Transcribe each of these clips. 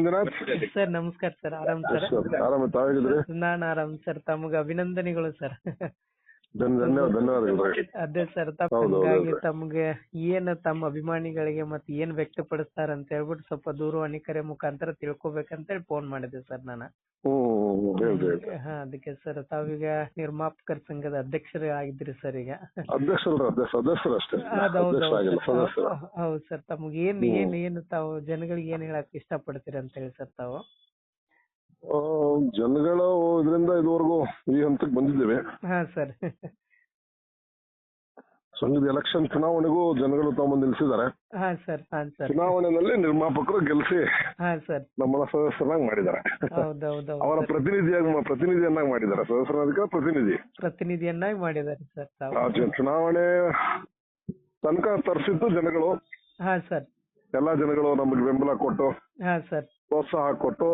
Manjunath. Sir ನಮಸ್ಕಾರ sir. ಆರಾಮ್ sir? ಆರಾಮ ತಾವಾಗಿದ್ರಿ ನಾನ್ ಆರಾಮ್ ಸರ್ ತಮಗೆ ಅಭಿನಂದನೆಗಳು ಸರ್. ಅದೇ ಸರ್ ತಮ್ಗೆ ಏನ್ ತಮ್ಮ ಅಭಿಮಾನಿಗಳಿಗೆ ಮತ್ತೆ ಏನ್ ವ್ಯಕ್ತಪಡಿಸ್ತಾರ ಅಂತ ಹೇಳ್ಬಿಟ್ಟು ಸ್ವಲ್ಪ ದೂರವಾಣಿ ಕರೆ ಮುಖಾಂತರ ತಿಳ್ಕೊಬೇಕಂತ ಹೇಳಿ ಫೋನ್ ಮಾಡಿದೆ ಸರ್ ನಾನು. ಹಾ ಅದಕ್ಕೆ ಸರ್ ತಾವೀಗ ನಿರ್ಮಾಪಕರ ಸಂಘದ ಅಧ್ಯಕ್ಷರ ಆಗಿದ್ರಿ ಸರ್ ಈಗ. ಹೌದ್ ಸರ್ ತಮ್ಗೆ ಏನ್ ಏನ್ ಏನ್ ತಾವು ಜನಗಳಿಗೆ ಏನ್ ಹೇಳಕ್ ಇಷ್ಟಪಡ್ತೀರಿ ಅಂತ ಹೇಳಿ ಸರ್ ತಾವು. ಜನಗಳು ಇದರಿಂದ ಇದುವರೆಗೂ ಈ ಹಂತಕ್ಕೆ ಬಂದಿದ್ದೇವೆ. ಹಾ ಸರ್. ಸಂಘದ ಎಲೆಕ್ಷನ್ ಚುನಾವಣೆಗೂ ಜನಗಳು ತಗೊಂಬಂದು ನಿಲ್ಸಿದ್ದಾರೆ ಹಾ ಸರ್. ಹಾ ಸರ್. ಚುನಾವಣೆಯಲ್ಲಿ ನಿರ್ಮಾಪಕರು ಗೆಲ್ಸಿ ಹಾ ಸರ್. ನಮ್ಮನ್ನ ಸದಸ್ಯರನ್ನಾಗಿ ಮಾಡಿದ್ದಾರೆ. ಅವರ ಪ್ರತಿನಿಧಿಯಾಗಿ ಪ್ರತಿನಿಧಿಯನ್ನಾಗಿ ಮಾಡಿದ್ದಾರೆ. ಸದಸ್ಯರಾಧಿಕಾರ ಪ್ರತಿನಿಧಿ. ಪ್ರತಿನಿಧಿಯನ್ನಾಗಿ ಮಾಡಿದ್ದಾರೆ ಸರ್ ಆ ಚುನಾವಣೆ ತನಕ ತರಿಸಿದ್ದು ಜನಗಳು. ಹಾ ಸರ್. ಎಲ್ಲಾ ಜನಗಳು ನಮಗೆ ಬೆಂಬಲ ಕೊಟ್ಟು ಹಾ ಸರ್. ಪ್ರೋತ್ಸಾಹ ಕೊಟ್ಟು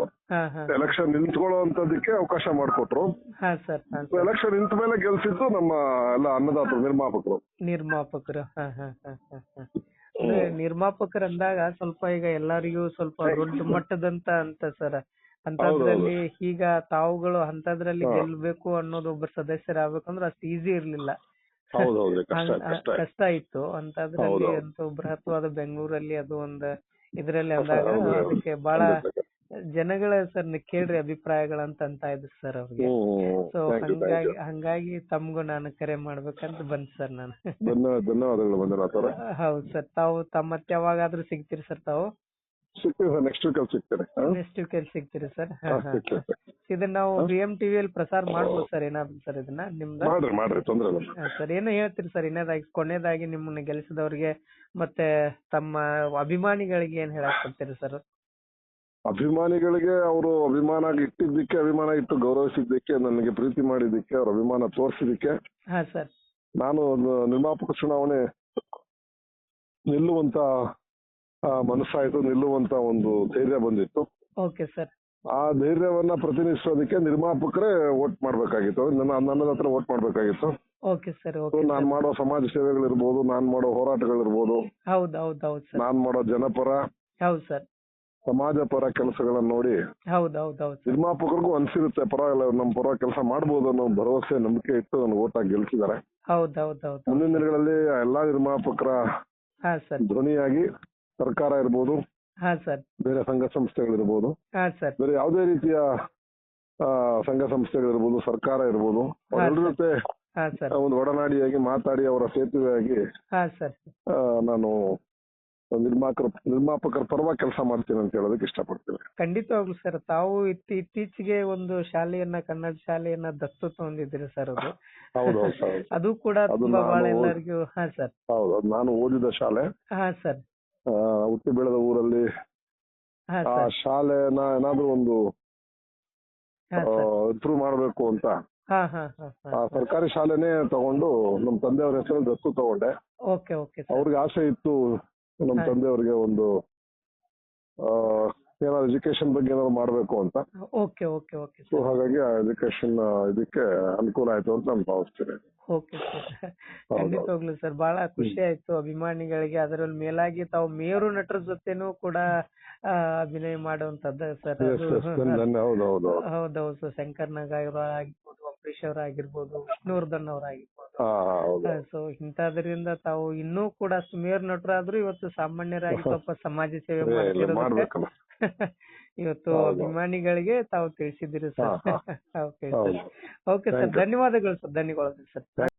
ಎಲೆಕ್ಷನ್ ನಿಂತ್ಕೊಳ್ಳುವಂತದಕ್ಕೆ ಅವಕಾಶ ಮಾಡಿಕೊಟ್ರು. ಹಾ ಸರ್. ಎಲೆಕ್ಷನ್ ನಿಂತ ಮೇಲೆ ಗೆಲ್ಸಿದ್ದು ನಮ್ಮ ಎಲ್ಲ ಅನ್ನದಾತರು ನಿರ್ಮಾಪಕರು. ನಿರ್ಮಾಪಕರು. ಹಾ ಹಾ ಹಾ ಹಾ ಹಾ. ನಿರ್ಮಾಪಕರು ಅಂದಾಗ ಸ್ವಲ್ಪ ಈಗ ಎಲ್ಲರಿಗೂ ಸ್ವಲ್ಪ ದೊಡ್ಡ ಮಟ್ಟದಂತ ಅಂತ ಸರ್. ಅಂತದ್ರಲ್ಲಿ ಈಗ ತಾವುಗಳು ಅಂತದ್ರಲ್ಲಿ. ಗೆಲ್ಬೇಕು ಅನ್ನೋದು ಒಬ್ಬ ಸದಸ್ಯರಾಗ್ಬೇಕಂದ್ರೆ ಅಷ್ಟು ಈಸಿ ಇರ್ಲಿಲ್ಲ. ಕಷ್ಟ ಇತ್ತು. ಅಂತದ್ರಲ್ಲಿ. ಅಂತೂ ಬೃಹತ್ವಾದ ಬೆಂಗಳೂರಲ್ಲಿ ಅದು ಒಂದ್ ಇದ್ರಲ್ಲಿ ಅಂದಾಗ. ಅದಕ್ಕೆ ಬಹಳ ಜನಗಳ ಸರ್ ಕೇಳ್ರಿ ಅಭಿಪ್ರಾಯಗಳಂತ ಅಂತ ಇದ್ರು ಸರ್ ಅವ್ರಿಗೆ. ಸೊ ಹಂಗಾಗಿ ಹಂಗಾಗಿ ತಮ್ಗೂ ನಾನು ಕರೆ ಮಾಡ್ಬೇಕಂತ ಬಂದ್ ಸರ್ ನಾನು. ಧನ್ಯವಾದ ಧನ್ಯವಾದಗಳು ಹೌದು ಸರ್ ತಾವು ತಮ್ಮ ಯಾವಾಗಾದ್ರೂ ಸಿಗ್ತೀರಿ ಸರ್ ತಾವು. ಸಿಗ್ತೀವಿ ಸರ್ ನೆಕ್ಸ್ಟ್ ವೀಕ್ ಅಲ್ಲಿ ಸಿಗ್ತೇನೆ ನೆಕ್ಸ್ಟ್ ವೀಕ್ ಸಿಗ್ತೀರಿ ಸರ್. ಇದನ್ನ ನಾವು ಬಿ ಎಂ ಟಿವಿಯಲ್ಲಿ ಪ್ರಸಾರ ಮಾಡ್ಬೋದು ಸರ್ ಏನಾದ್ರು ಸರ್ ಇದನ್ನ ನಿಮ್ದ? ಮಾಡ್ರಿ ಮಾಡ್ರಿ ತೊಂದ್ರೆ ಇಲ್ಲ. ಸರ್ ಏನು ಹೇಳ್ತೀರಿ ಸರ್ ಇನ್ನೇದಾಗಿ ಕೊನೆಯದಾಗಿ ನಿಮ್ಮನ್ನ ಗೆಲ್ಲಿಸಿದವ್ರಿಗೆ ಮತ್ತೆ ತಮ್ಮ ಅಭಿಮಾನಿಗಳಿಗೆ ಏನ್ ಹೇಳಕ್ ಕೊಡ್ತೀರಿ ಸರ್? ಅಭಿಮಾನಿಗಳಿಗೆ ಅವರು ಅಭಿಮಾನ ಇಟ್ಟಿದ್ದಕ್ಕೆ ಅಭಿಮಾನ ಇಟ್ಟು ಗೌರವಿಸಿದ್ದಕ್ಕೆ ನನಗೆ ಪ್ರೀತಿ ಮಾಡಿದ್ದಕ್ಕೆ ಅವ್ರ ಅಭಿಮಾನ ತೋರಿಸಿದ್ದಕ್ಕೆ ಹಾ ಸರ್. ನಾನು ನಿರ್ಮಾಪಕ ಚುನಾವಣೆ ನಿಲ್ಲುವಂತ ಮನಸ್ಸಾಯ್ತು ನಿಲ್ಲುವಂತ ಒಂದು ಧೈರ್ಯ ಬಂದಿತ್ತು. Okay sir. ಆ ಧೈರ್ಯವನ್ನ ಪ್ರತಿನಿಧಿಸೋದಕ್ಕೆ ನಿರ್ಮಾಪಕರೇ ವೋಟ್ ಮಾಡ್ಬೇಕಾಗಿತ್ತು. ನನ್ನ ಹತ್ರ ವೋಟ್ ಮಾಡ್ಬೇಕಾಗಿತ್ತು. ಓಕೆ ಸರ್ ಓಕೆ ನಾನ್ ಮಾಡೋ ಸಮಾಜ ಸೇವೆಗಳಿರ್ಬೋದು ನಾನ್ ಮಾಡೋ ಹೋರಾಟಗಳಿರ್ಬೋದು ಹೌದು ಹೌದ್ ಹೌದ್ ಸರ್. ನಾನ್ ಮಾಡೋ ಜನಪರ ಹೌದು ಸರ್. ಸಮಾಜ ಪರ ಕೆಲಸಗಳನ್ನ ನೋಡಿ ಹೌದ್ ಹೌದ್ ಹೌದ್ ಸರ್. ನಿರ್ಮಾಪಕರಿಗೂ ಅನ್ಸಿರುತ್ತೆ ಪರವಾಗಿಲ್ಲ ನಮ್ಮ ನಮ್ ಪರ ಕೆಲಸ ಮಾಡಬಹುದು ಅನ್ನೋ ಭರವಸೆ ನಂಬಿಕೆ ಇಟ್ಟು ನನ್ನ ಓಟ್ ಆಗಿ ಗೆಲ್ಸಿದ್ದಾರೆ. ಹೌದ್ ಹೌದ್ ಹೌದ್ ಹೌದ್. ಮುಂದಿನ ದಿನಗಳಲ್ಲಿ ಎಲ್ಲಾ ನಿರ್ಮಾಪಕರ ಧ್ವನಿಯಾಗಿ ಸರ್ಕಾರ ಇರ್ಬೋದು ಹಾ ಸರ್. ಬೇರೆ ಸಂಘ ಸಂಸ್ಥೆಗಳಿರ್ಬೋದು ಹಾ ಸರ್. ಬೇರೆ ಯಾವುದೇ ರೀತಿಯ ಆ, ಸಂಘ ಸಂಸ್ಥೆಗಳಿರ್ಬೋದು ಸರ್ಕಾರ ಇರ್ಬೋದು ಅವರೆಲ್ಲರ ಜೊತೆ ಹಾ ಸರ್. ಒಂದು ಒಡನಾಡಿಯಾಗಿ ಮಾತಾಡಿ ಅವರ ಸೇತುವೆಯಾಗಿ ಹಾ ಸರ್. ಆ, ನಾನು ನಿರ್ಮಾಪಕರ ನಿರ್ಮಾಪಕರ ಪರವಾಗಿ ಕೆಲಸ ಮಾಡ್ತೀನಿ ಅಂತ ಹೇಳೋದಕ್ಕೆ ಇಷ್ಟಪಡ್ತೀನಿ. ಖಂಡಿತವಾಗ್ಲು ಸರ್ ತಾವು ಇತ್ತಿ ಇತ್ತೀಚೆಗೆ ಒಂದು ಶಾಲೆಯನ್ನ ಕನ್ನಡ ಶಾಲೆಯನ್ನ ದತ್ತು ತಗೊಂಡಿದ್ದೀರಿ ಸರ್ ಅದು. ಹೌದು ಅದು ಕೂಡ ಅದು ತುಂಬಾ ಬಹಳ ನಾನು- ಎಲ್ಲರಿಗೂ ಹಾ ಸರ್. ಹೌದು ಅದು ನಾನು ಓದಿದ ಶಾಲೆ. ಹಾ ಸರ್. ಹುಟ್ಟಿ ಬೆಳೆದ ಊರಲ್ಲಿ ಹಾ ಆ ಸರ್. ಶಾಲೆನ ಏನಾದ್ರೂ ಒಂದು ಹಾ ಸರ್. ಇಂಪ್ರೂವ್ ಮಾಡಬೇಕು ಅಂತ. ಹಾ ಹಾ ಹಾ ಆ ಸರ್ಕಾರಿ ಶಾಲೆನೇ ತಗೊಂಡು ನಮ್ಮ ತಂದೆಯವ್ರ ಹೆಸರಲ್ಲಿ ದತ್ತು ತಗೊಂಡೆ. Okay okay sir. ಅವ್ರಿಗೆ ಆಸೆ ಇತ್ತು ನಮ್ಮ ಹಾ. ತಂದೆಯವ್ರಿಗೆ ಒಂದು ಆ, ಏನಾದ್ರು ಎಜುಕೇಶನ್ ಬಗ್ಗೆ ಏನಾದ್ರು ಮಾಡಬೇಕು ಅಂತ. ಓಕೆ ಓಕೆ ಓಕೆ ಸೊ ಹಾಗಾಗಿ ಆ ಎಜುಕೇಶನ್ ಇದಕ್ಕೆ ಅನುಕೂಲ ಆಯ್ತು ಅಂತ ನಾನು ಭಾವಿಸ್ತೀನಿ. ಓಕೆ ಸರ್ ಖಂಡಿತವಾಗ್ಲು ಸರ್ ಬಹಳ ಖುಷಿ ಆಯ್ತು ಅಭಿಮಾನಿಗಳಿಗೆ. ಅದರಲ್ಲಿ ಮೇಲಾಗಿ ತಾವು ಮೇರು ನಟರ ಜೊತೆನೂ ಕೂಡ ಅಭಿನಯ ಮಾಡುವಂತದ್ದು ಸರ್. ಹೌದೌದು ಸರ್. ಶಂಕರ್ ನಾಗ್ ಆಗಿರ್ಬೋದು ಅಂಬರೀಶ್ ಅವರಾಗಿರ್ಬೋದು ವಿಷ್ಣುವರ್ಧನ್ ಅವರಾಗಿರ್ಬೋದು ಹಾ ಹಾ, ಹೌದು. ಸೊ ಇಂಥದ್ರಿಂದ ತಾವು ಇನ್ನೂ ಕೂಡ ಸುಮೇರ್ ನಟರಾದ್ರೂ ಇವತ್ತು ಸಾಮಾನ್ಯರಾಗಿ ಸ್ವಲ್ಪ ಸಮಾಜ ಸೇವೆ ಮಾಡ್ತಿರೋದಕ್ಕೆ ಇವತ್ತು ಅಭಿಮಾನಿಗಳಿಗೆ ತಾವು ತಿಳಿಸಿದಿರಿ ಸರ್. Okay sir. ಧನ್ಯವಾದಗಳು ಸರ್ ಧನ್ಯವಾದಗಳು ಸರ್.